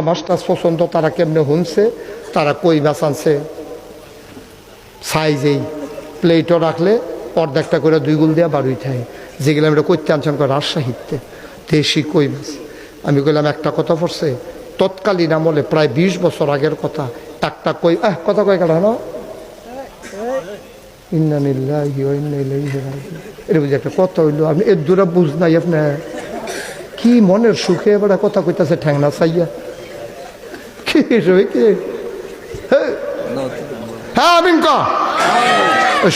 মাছটা পছন্দ তারা কেমনে হুনছে তারা কই আনছে? সাইজেই প্লেটও রাখলে অর্ধেকটা করে দুই গুল দেওয়া বারুই থাকে যেগুলো আমরা করতে আনছেন রাজশাহীতে দেশি কই মাছ? আমি কইলাম, একটা কথা পড়ছে, তৎকালীন আমলে প্রায় বিশ বছর আগের কথা। একটা কই, আহ, কথা কয় কাটা না ইন্নানিল্লাহি ওয়া ইন্না এটা বুঝি একটা কথা হইল আপনি এর দূরে বুঝ নাই আপনার। কি মনের সুখে এবার কথা কইতাছে ঠ্যাংনা চাইয়া কি হ্যাঁ আমিন ক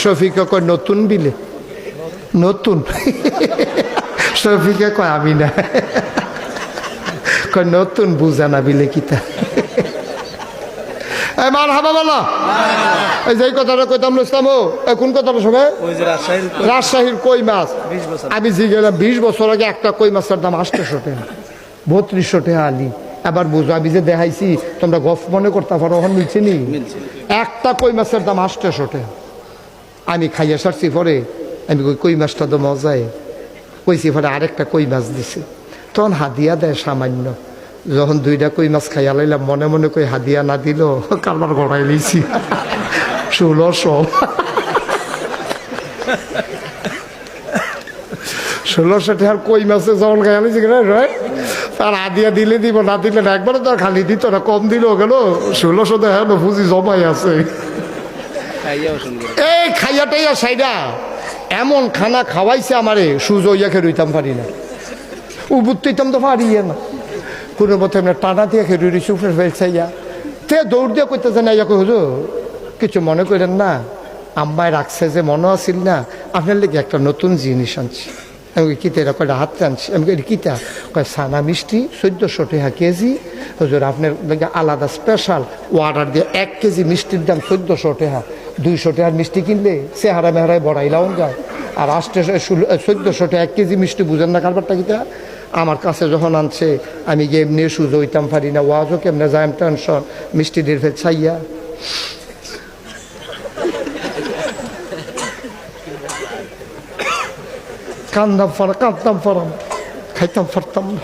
শফিকা কয় নতুন বিলে। নতুন। শফিকা কয় আমি না কয় নতুন বুঝা না বিলে কিতা। মার হাবা বলো। যে কথাটা কইতাম কোন কথাটা রাজশাহীর কই। মাছ? আমি যে গেলাম বিশ বছর আগে একটা কই মাছের দাম আটশোশো টাকা বত্রিশশো টাকা আলি। এবার বুঝো আমি যে দেখাইছি তোমরা গফ মনে করতে পারো ওখানে মিলছে নি? একটা কই মাছের দাম আটশোশো টাকা আমি খাইয়া সারছি পরে আমি কই কই মাছটা তো মজায় কইছি পরে আরেকটা কই মাছ দিছে। তখন হাদিয়া দেয় সামান্য। যখন দুইটা কই মাছ খাইয়া লাইলাম মনে মনে কই হাদিয়া না দিল কারবার গড়াই লইছি। ষোলোশো। ষোলোশো টাকার কই মাছে যখন খাইয়া লইছি তার আদিয়া দিলে দিব না দিলে না। একবারে তো খালি দিত না কম দিলেও গেল। ষোলোশো দেখা পুঁজি জমাই আছে। এই খাইয়া টাইয়া সাইডা এমন খানা খাওয়াইছে আমারে সুজো ইয়াকে রইতাম পারি না। উবুত তৈতাম তো পারি না। কোনো মতে আমরা টানা দিয়ে খেয়ে রুই সুফে ফেলছাইয়া তে দৌড় দিয়ে করতেছে না ইয়াকে হুজুর কিছু মনে করেন না। আম্মায় রাখছে যে মনে আছিল না। আপনার লেগে একটা নতুন জিনিস আনছি। আমি কিতা এটা কয়টা হাত আনছি আমি কিতা কয় সানা মিষ্টি চোদ্দোশো টাকা কেজি হুজুর আপনার আলাদা স্পেশাল অর্ডার দিয়ে এক কেজি মিষ্টির দাম চোদ্দোশো টাকা দুইশো টাকার মিষ্টি কিনলে চেহারা মেহারায় বড়াইলাও যায় আর আষ্টে চোদ্দোশো টাকা এক কেজি মিষ্টি বুঝেন না কারবারটা কিতা আমার কাছে যখন আনছে আমি এমনি সুজো হইতাম পারি না ওয়াজও কেমনে যাই টেনশন মিষ্টি দিয়ে ফেল ছাইয়া কান্দাম ফর, কাঁদতাম ফরাম। খাইতাম ফরতাম না।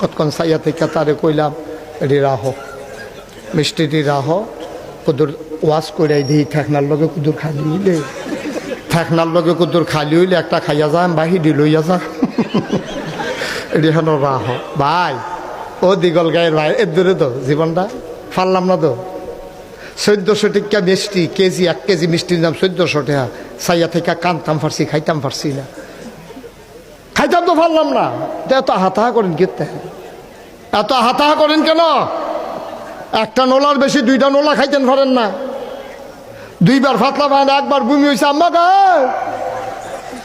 কতক্ষণ সাইয়া থেকে তারে কইলাম এটি রাহ মিষ্টিটি রাহ, কুদুর ওয়াশ করে দিই ঠেকনার লগে কুদুর খালি হইলে। ঠেকনার লগে কুদুর খালি হইলে একটা খাইয়া যাম বাহিরি লইয়া যা এটি হেন রাহ, ভাই, ও দীগল গায়ের ভাই এর দূরে তো, জীবনটা ফারলাম না তো। চোদ্দশো টিকা মিষ্টি, কেজি, এক কেজি মিষ্টির দাম চোদ্দশো টাকা। সাইয়া থেকে কানতাম ফারছি খাইতাম ফারছি না। খাইতাম তো পারলাম না। এত হাতাহা করেন কেতে এত হাতাহা করেন কেন? একটা নোলার বেশি, দুইটা নোলা খাইতেন পারেন না। দুইবার ফাতলা না একবার বমি হয়েছে আম্মা গায়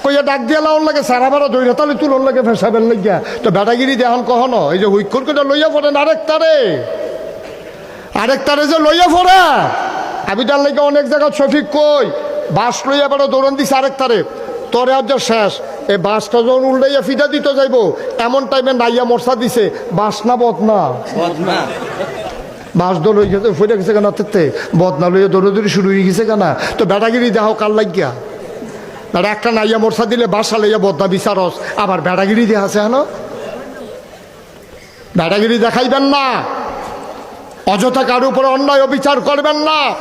কইয়া ডাক দিয়া লাউন লাগে, সারা বারো দৈরা তালে তুলন লাগে, ফেসাবেন লাগিয়া। তো বেটাগিরি দেহন কখনো? এই যে হুইক্ষর করে লইয়া পড়েন আরেক তারে আরেক তারে যে লইয়া পড়ে। আমি তার লাগে অনেক জায়গা সঠিক কই। বাস লইয়া বেড়া দৌড়ান দিছে আরেক তারে তোরে আর শেষ। এই বাসটা যখন উল্টাইয়া ফিটা দিতে যাইব এমন টাইমে নাইয়া মশা দিছে। বাস না বদনা? বাস দৌড় হয়ে গেছে ফিরে গেছে কেন? তেতে বদনা লইয়া দৌড়াদৌড়ি শুরু হয়ে গেছে কেনা? তো বেটাগিরি দেহ কার লাগিয়া? বেটা একটা নাইয়া মশা দিলে বাসা লইয়া বদনা বিচারস আবার বেটাগিরি দেহা আছে হেন? বেটাগিরি দেখাইবেন না। অযথা কারও উপরে অন্যায় অবিচার করবেন না।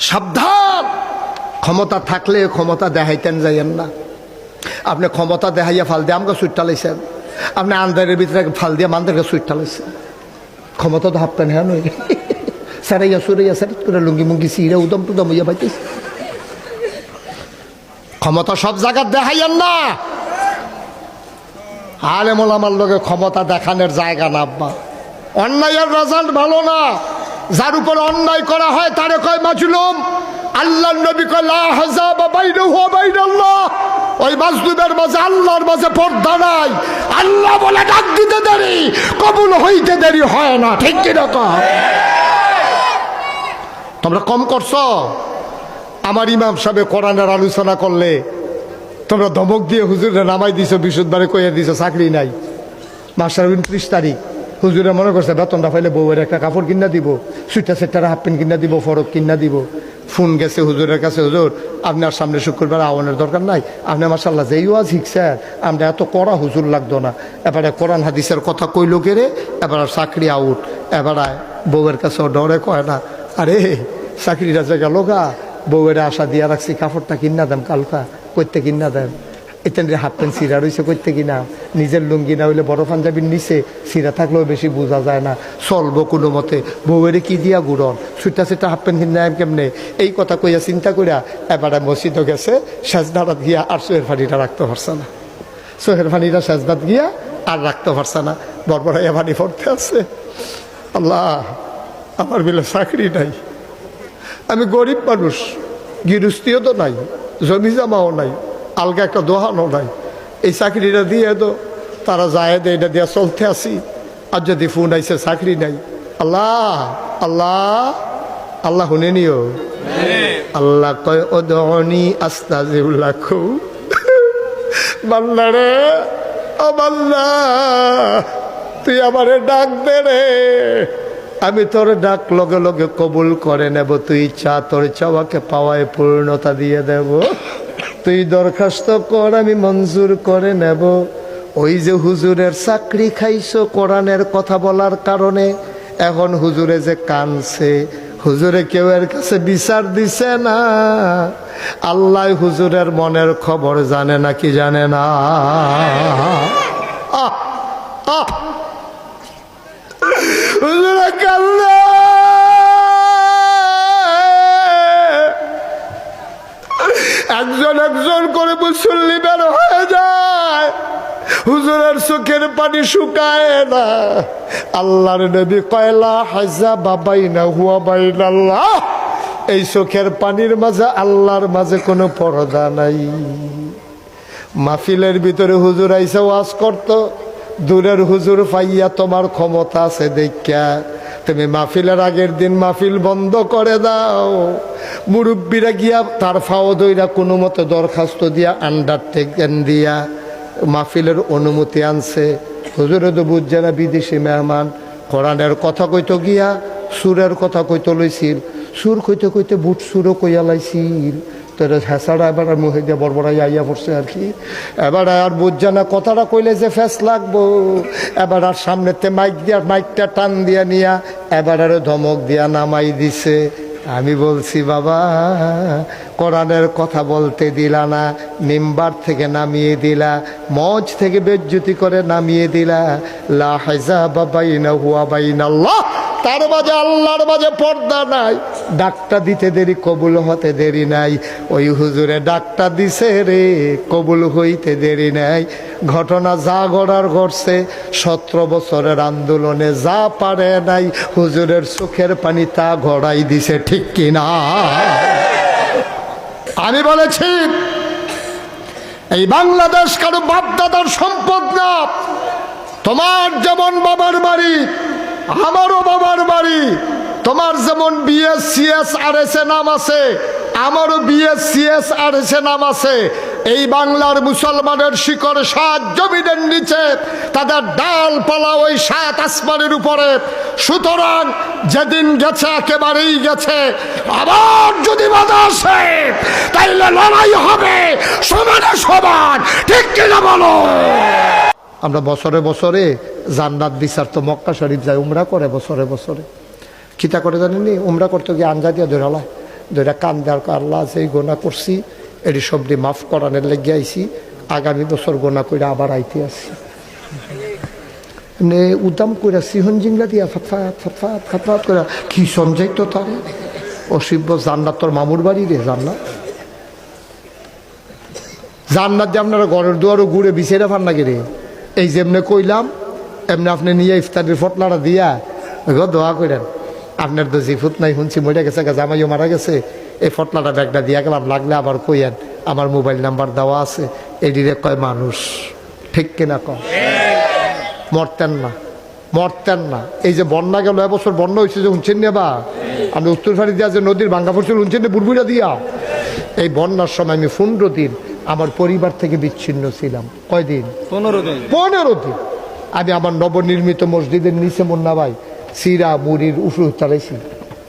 সাবধান! ক্ষমতা থাকলে ক্ষমতা দেখাইতেন যাইয়েন না। আপনি ক্ষমতা দেখাইয়া ফাল দিয়ে আমাকে সুইটটা লাইছেন। আপনি আন্দারের ভিতরে ফাল দিয়ে মান্দারকে সুইটটা লাইছেন। ক্ষমতা তো হাফতেন হ্যাঁ নই সারাইয়া সুরাইয়া সারি করে লুঙ্গি মুঙ্গি সিরা উদম টুদম ইয়া পাইতেছে। ক্ষমতা সব জায়গায় দেখাইয়েন না। আলেমল আমার লোকে ক্ষমতা দেখানোর জায়গা না, আব্বা। অন্যায়ের রেজাল্ট ভালো না। যার উপর অন্যায় করা হয়, তারে কয় মাছুলুম আল্লাহ নবী বাইনাল্লাহ। ওই মাজলুমের মাঝে আল্লাহর মাঝে পর্দা নাই। আল্লাহ বলে, ডাক দিতে দেরি, কবুল হইতে দেরি হয় না। ঠিক কি রকম তোমরা কম করছ? আমার ইমাম সাহেব কোরআনের আলোচনা করলে, তোমরা ধমক দিয়ে হুজুরে নামাই দিছো বিশুদ্ধবারে কইয়া দিছো, চাকরি নাই। মাস্টার উনত্রিশ তারিখ। হুজুরে মনে করছে, বেতনটা পাইলে বউয়ের একটা কাপড় কিনা দিব সুইটা সেটার হাফ প্যান্ট কিনা দিব, ফরক কিনা দিব। ফোন গেছে হুজুরের কাছে, হুজুর আপনার সামনে শুক্রবার আওয়ানের দরকার নাই। আপনি মাসাল্লাহ যেই ওয়াজ শিখছেন আমরা এত কড়া হুজুর লাগতো না। এবারে কোরআন হাদিসের কথা কইলো কেরে এবার চাকরি আউট। এবারে বউয়ের কাছে ডরে কয় না, আরে চাকরিটা যে গেল গা বউয়ের আশা দিয়া রাখছি, কাপড়টা কিনা দেন কালকা করতে কিনা দেন। এতেন হাফ প্যান্ট সিরা রয়েছে করতে কিনা? নিজের লুঙ্গি না হইলে বড় পাঞ্জাবির নিচে সিরা থাকলেও বেশি বোঝা যায় না। চলবো কোনো মতে। বউয়ের কি দিয়া গুড়ন? সুইটা সুইটা হাফ প্যান্ট কিনা কেমনে? এই কথা কইয়া চিন্তা করিয়া এবারে মসজিদও গেছে সেজদারাত গিয়া আর সোহের ফানিটা রাখতে পারছে না। সোহের ফানিটা সেজদাত গিয়া আর রাখতে পারছে না। বরবরাইয়া ফানি পড়তে আছে। আল্লাহ, আমার বিলে চাকরি নাই। আমি গরিব মানুষ, গৃহস্থিও তো নাই, জমি জামাও নাই। আলগা একটা দোহানো নাই এই চাকরিটা দিয়ে তো তারা যায় দে এটা দিয়ে চলতে আসি আর যদি ফোন আইসে চাকরি নাই। আল্লাহ আল্লাহ আল্লাহ শুনে নিও। আল্লাহ কয় ও আস্তা বাল্লা রে, ও তুই আমারে ডাক দে রে। আমি তোর ডাক লগে লগে কবুল করে নেব, তুই চা তোর চাওয়াকে পাওয়ায় পূর্ণতা দিয়ে দেব। তুই দরখাস্ত কর, আমি মঞ্জুর করে নেব। ওই যে হুজুরের চাকরি খাইছো কোরআনের কথা বলার কারণে, এখন হুজুরে যে কানছে, হুজুরে কেউ এর কাছে বিচার দিছে না। আল্লাহ হুজুরের মনের খবর জানে না কি জানে না। আহ আহ একজন একজন করে মুসল্লি বের হয়ে যায়। হুজুরের চোখের পানি শুকায় না। আল্লাহর নবী কয়লা হাজা বাবাই না হুয়া বাইন আল্লাহ এই চোখের পানির মাঝে আল্লাহর মাঝে কোনো পর্দা নাই। মাহফিলের ভিতরে হুজুর আইসা ওয়াজ করত। দূরের হুজুর পাইয়া তোমার ক্ষমতা আছে দেখা তুমি মাহফিলের আগের দিন মাহফিল বন্ধ করে দাও। মুরব্বীরা গিয়া তার ফাও দইরা কোনো মতে দরখাস্ত দিয়া আন্ডারটেকেন দিয়া মাহফিলের অনুমতি আনছে। হুজুরে তো বুঝছে না বিদেশি মেহমান। কোরআনের কথা কইতো গিয়া সুরের কথা কইতো লইছিল। সুর কইতে কইতে বুট সুরও কইয়া লাইছিল। তোর হেসাড়া এবার আর মুখে দিয়ে বড়বড়াই আইয়া পড়ছে আর কি। এবার আর বুঝছে না, কথাটা কইলে যে ফেস লাগবো। এবার আর সামনেতে মাইক দিয়া, মাইকটা টান দিয়া নিয়া, এবার আরও ধমক দিয়া নামাই দিছে। আমি বলছি, বাবা, কোরআনের কথা বলতে দিলা না, মেম্বার থেকে নামিয়ে দিলা মঞ্চ থেকে বেজ্জুতি করে নামিয়ে দিলা। লা হাজা বাবাইনা হুয়া বাইনা আল্লাহ তার মাঝে আল্লাহর মাঝে পর্দা নাই। ডাকটা দিতে দেরি, কবুল হতে দেরি নাই। ওই হুজুরে ডাকটা দিছে রে, কবুল হইতে দেরি নাই। ঘটনা যা গড়ার ঘটছে, সতেরো বছরের আন্দোলনে যা পারে নাই, হুজুরের চোখের পানি তা গড়াই দিছে, ঠিক কিনা আমি বলেছি, এই বাংলাদেশ কারও বাপদাদার সম্পদ না। তোমার যেমন বাবার বাড়ি আমারও বাবার বাড়ি। তোমার যেমন বিএস সিএস আর এস নাম আছে, আমারও বিএস সিএস আর এস নাম আছে। এই বাংলার মুসলমানের শিকড় সাত জমিনের নিচে, তাদের ডালপালা ওই সাত আসমানের উপরে। সুতরাং যেদিন গেছে, একেবারেই গেছে। আবার যদি বাধা আসে, তাইলে লড়াই হবে সমানে সমান। ঠিক কিনা বলো? আমরা বছরে বছরে জান্নাত বিচার তো মক্কা শরীফ যায়, উমরা করে বছরে বছরে। খিতা করে জানেনি উমরা করতে গিয়ে আঞ্জা দিয়ে ধরালায় ধরে কান দেওয়ার আল্লাহ সেই গোনা করছি এটি সবটি মাফ করানোর লেগে আইছি। আগামী বছর গোনা করে আবার আইতে আসি এমনি উদাম করে সিহন জিংলা দিয়া ফাতফাত ফাতফাত ফাতফাত করে কি সঞ্জয় তো তার? অসিব্য জান্নাত তোর মামুর বাড়ি রে, জান্নাত? জান্নাত দিয়ে আপনারা ঘরের দুয়ারও ঘুরে বিছেরা ফান নাকি রে? এই যেমনে কইলাম, এমনি আপনি নিয়ে ইফতারের ফটলাটা দিয়া গো দোয়া করেন। আপনার তো জিফুত নাই, শুনছি মরে গেছে জামাইও মারা গেছে। এই ফটলাটা ব্যাগটা দিয়া গেলাম, লাগলে আবার কইয়েন, আমার মোবাইল নাম্বার দেওয়া আছে, এডিরে কয় মানুষ। ঠিক কিনা কম? মরতেন না মরতেন না। এই যে বন্যা গেল এবছর বন্যা হয়েছে যে উঞ্চেন নেবা আমি উত্তর ফাড়ি দিয়া যে নদীর ভাঙ্গা পড়ছিল উঞ্চেন বুড়বুড়া দিয়া? এই বন্যার সময় আমি পনেরো দিন আমার পরিবার থেকে বিচ্ছিন্ন ছিলাম। কয়দিন? পনেরো দিন। পনেরো দিন। আমি আমার নবনির্মিত মসজিদের নিচে মুন্না ভাই সিরা মুড়ির উফু চালাইছি।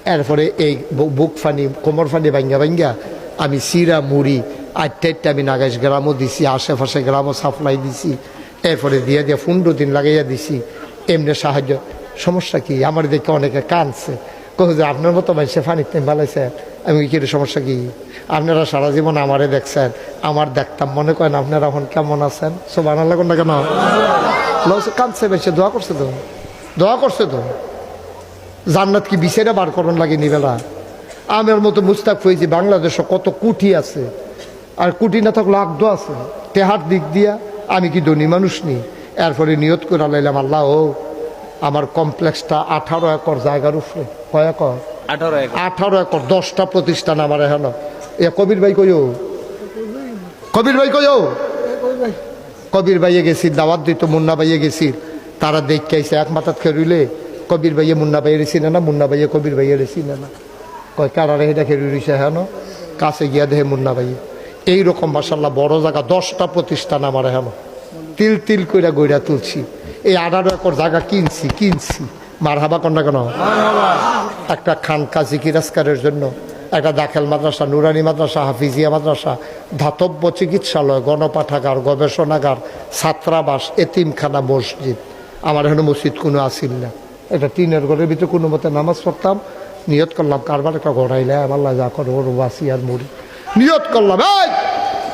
এরপরে এই বুক ফানি কোমর ফানি ভাঙ্গা ভাঙ্গা আমি সিরা মুড়ি আটটা আমি নাগাইশ গ্রামও দিছি আশেপাশে গ্রামও সাপ্লাই দিছি। এরপরে দিয়ে দিয়ে পনেরো দিন লাগাইয়া দিছি। এমনি সাহায্য। সমস্যা কি? আমার দেখে অনেকে কানছে কহ যে আপনার মতো মানুষে ফানিতে ভালাইছে আমি কি সমস্যা কি? আপনারা সারা জীবন আমারে দেখছেন। আমার দেখতাম মনে করেন আপনারা এখন কেমন আছেন? সব আনার লাগুন না কেন? কাঁদছে বেশি দোয়া করছে তো। দোয়া করছে তো। জান্নাত কি বিছেরা বার করন লাগে নিবেলা আমের মতো মুস্তাক হয়েছি বাংলাদেশে কত কুটি আছে। আর কুটি না থাকলে আগদ আছে। তেহার দিক দিয়া আমি কি ধনী মানুষ নি? এরপরে নিয়ত করে লাইলাম আল্লাহ ও আমার কমপ্লেক্সটা আঠারো একর জায়গার উপরে। কয় একর? আঠারো এক আঠারো একর দশটা প্রতিষ্ঠান আমার এখানে। এ কবির ভাই কইও? কবির ভাই কইও? কবির ভাইয়ে গেছি দাওয়াত দিত মুন্না ভাইয়ে গেছি। তারা দেখতে আইসে এক মাথাত খেরুইলে কবির ভাইয়ে মুন্না ভাইয়ের চিনে না মুন্না ভাইয়ে কবির ভাইয়ের চিনে না। কয় কারারে এটা খেরুই রইছে হেন? কাছে গিয়া দেহে মুন্না ভাইয়ে। এইরকম মাসাল্লাহ বড় জায়গা দশটা প্রতিষ্ঠান আমার হেন। তিল তিল কইরা গইরা তুলছি। এই আঠারো একর জায়গা কিনছি কিনছি। মার হাবা কন্যা কেন? একটা খান খানকা জিকিরাজকারের জন্য। একটা দাখেল মাদ্রাসা, নুরানি মাদ্রাসা, হাফিজিয়া মাদ্রাসা, ধাতব্য চিকিৎসালয়, গণপাঠাগার, গবেষণাগার, ছাত্রাবাস, এতিমখানা, মসজিদ। আমার এখানে মসজিদ কোনো আসিল না। এটা টিনের ঘরের ভিতরে কোনো মতে নামাজ পড়তাম, নিয়ত করলাম, কারবার একটা গড়াইলে আমার যা করো, ওর বাসি আর মুড়ি নিয়ত করলাম, এই!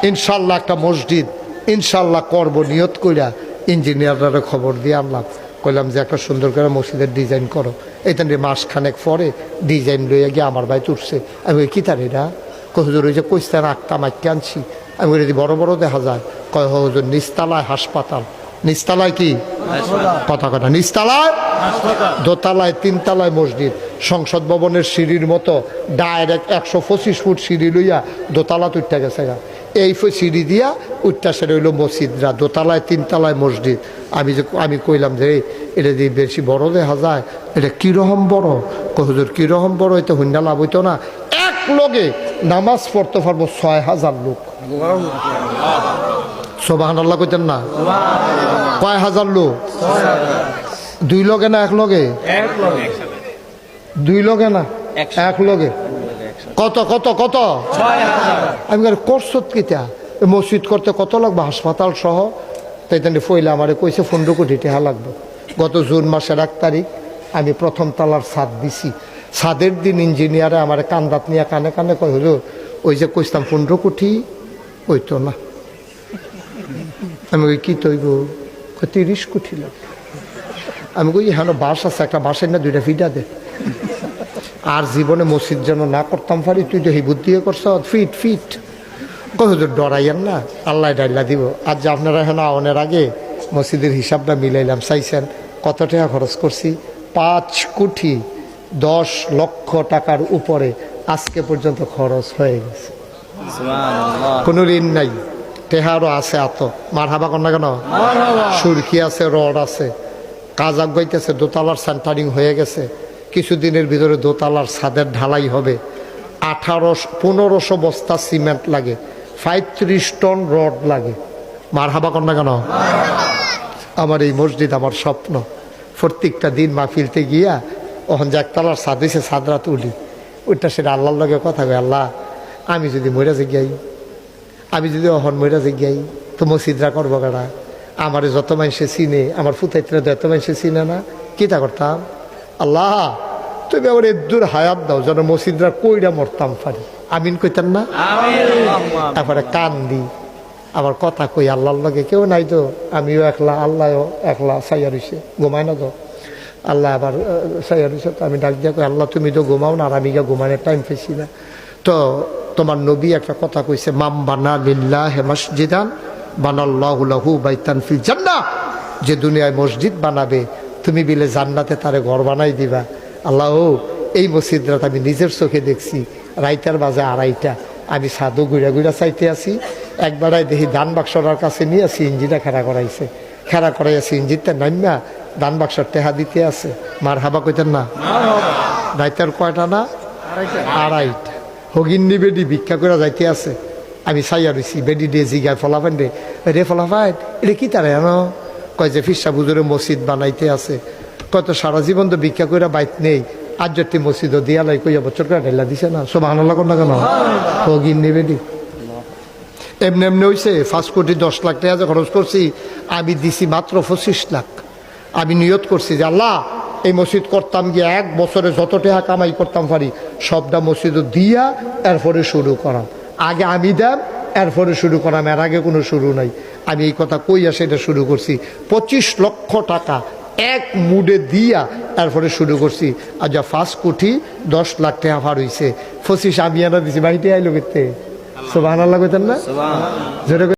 ইনশাল্লাহ একটা মসজিদ ইনশাল্লাহ করব, নিয়ত কইরা ইঞ্জিনিয়াররা খবর দিয়ে আনলাম। কইলাম যে একটা সুন্দর করে মসজিদের ডিজাইন করো। নিয়ে মাস খানেক পরে ডিজাইন লইয়া গিয়ে আমার ভাই তুলছে। আমি ওই কি তার এটা কহুজুর ওই যে কইস্তার আঁকতাম আঁকতে আনছি। আমি যদি বড় বড় দেখা যায়। কয় হুজুর নিস্তালায় হাসপাতাল। নিস্তালায় কি? কথা কথা নিস্তালায়? দোতলায় তিনতলায় মসজিদ সংসদ ভবনের সিঁড়ির মতো ডাইরেক্ট একশো পঁচিশ ফুট সিঁড়ি লইয়া দোতলা তুইটা গেছে গা। এই ফ- সিঁড়ি দিয়া উঠটা সেটা হইল মসজিদরা দোতলায় তিনতলায় মসজিদ। আমি যে আমি কইলাম যে এটা দিয়ে বেশি বড় দেখা যায়। এটা কীরকম বড়? কহুজুর কীরকম বড়? হইতে হুন্ডা লাভ হইতো না। এক লগে নামাজ পড়তে পারব ছয় হাজার লোক। সোবাহান আল্লাহ কইতেন না? কয় হাজার লোক? দুই লগে না এক লগে? দুই লগে না। এক লগে? কত কত কত? আমি করছ কিতা? মসজিদ করতে কত লাগবে? হাসপাতাল সহ? তাই তেন ফইলে আমারে কইছে, পনেরো কোটি টাকা লাগবে। গত জুন মাসের এক তারিখ আমি প্রথম তালার ছাদ দিছি। ছাদের দিন ইঞ্জিনিয়ারে আমার কান্দাত নিয়ে কানে কানে কয় হলো ওই যে কইতাম পনেরো কোটি, ওই তো না। আমি কই, কি তৈব তিরিশ কোটি লাগবে। আমি কই হ্যাঁ বাস আছে, একটা বাসের না দুইটা ফিটা দে। আর জীবনে মসজিদ যেন না করতাম পারি, তুই তো এই বুদ্ধি করছ, ফিট ফিট। কহুদুর ডরাইয়েন না, আল্লাহ ডাইলা দিব। আর যে আপনারা এখন আওয়ানের আগে মসজিদের হিসাবটা মিলাইলাম। চাইছেন কত টাকা খরচ করছি? পাঁচ কোটি দশ লক্ষ টাকার উপরে আজকে পর্যন্ত খরচ হয়ে গেছে। কোনো ঋণ নাই। টেহারও আছে এত। মার হাবা কন্যা কেন? সুরকি আছে রড আছে। কাজ আগাইতেছে দোতলার সেন্টারিং হয়ে গেছে। কিছুদিনের ভিতরে দোতলার ছাদের ঢালাই হবে। আঠারোশো পনেরোশো বস্তা সিমেন্ট লাগে। পঁয়ত্রিশ টন রড লাগে। মার হাবা কন্যা কেন? আমার এই মসজিদ আমার স্বপ্ন। প্রত্যেকটা দিন মাহফিলতে গিয়া ওখান যে একতলার ছাদ হয়েছে ছাদরা তুলি। ওইটা সেটা আল্লাহর লগে কথা কয় আল্লাহ আমি যদি মরে গিয়াই আমি যদি অহন মরে গিয়াই তো মসজিদরা করব কারা আমার যত মানুষে চিনে আমার ফুতাইতে যত মানুষে চিনে না কিতা করতাম? আল্লাহ তুমি আমার এদুর হায়াত দাও যেন মসজিদরা কইরা মরতাম পারি। আমিন কইতাম না? তারপরে কান দি আবার কথা কই আল্লাহর লগে। কেউ নাই তো, আমিও একলা, আল্লাহও একলা সাইয়া রইছে, ঘুমায় না তো। আল্লাহ আবার সাইয়া রইছে, তো আমি ডাক দিয়া কই, আল্লাহ, তুমি তো ঘুমাও না, আর আমি গিয়া ঘুমানোর টাইম পেয়েছি না। তো তোমার নবী একটা কথা কইছে মাম বানা লিল্লাহ মসজিদান, বানাল্লাহু লাহু বাইতান ফিল জান্নাহ। যে দুনিয়ায় মসজিদ বানাবে, তুমি বিলে জান্নাতে তারে ঘর বানাই দিবা। আল্লাহ এই মসজিদটা আমি নিজের চোখে দেখছি, রাইতার বাজে আড়াইটা। আমি সাধু ঘুরা ঘুরা চাইতে আছি একবারাই দেখি দান বাক্সটার কাছে নিয়ে ইঞ্জিনটা খেরা করাইছে। খেরা করাইয়াছি ইঞ্জিনটা নামিয়া দান বাক্সর টেহা দিতে আছে। মার হাবা কইতেন না? রাইতার কয়টা না? আড়াইটা। হগিন্নি বেডি ভিক্ষা করে যাইতে আছে। আমি চাইয়া রইছি, বেডি দিয়ে জিগায় ফলাফান রে। রে ফলাফাইন, এটা কি তারা জানো কয় যে ফিসা বুজুরে মসজিদ বানাইতে আছে। কত সারা জীবন তো ভিক্ষা করে বাইত নেই। আজ যদি মসজিদ দিয়ালাই কইয়া বছর করে ঢেলা দিছে না। সব আনালা না কেন? ও গিন নেবে দি। এমনি এমনি হয়েছে পাঁচ কোটি দশ লাখ টাকা যে খরচ করছি, আমি দিছি মাত্র পঁচিশ লাখ। আমি নিয়ত করছি যে, আল্লাহ, এই মসজিদ করতাম গিয়ে এক বছরে যত টাকা কামাই করতাম পারি, সবটা মসজিদ দিয়া এরপরে শুরু করাম। আগে আমি দেব, এরপরে শুরু করাম, এর আগে কোনো শুরু নাই। আমি এই কথা কইয়া সেটা শুরু করছি। পঁচিশ লক্ষ টাকা এক মুডে দিয়া তারপরে শুরু করছি। আর যা ফার্স্ট কোটি দশ লাখ টাকা ভার হইছে। পঁচিশ আমি আনা দিছি, বাড়িতে আইলো কেতে? সব আল্লাহ কইতেন না? যেটা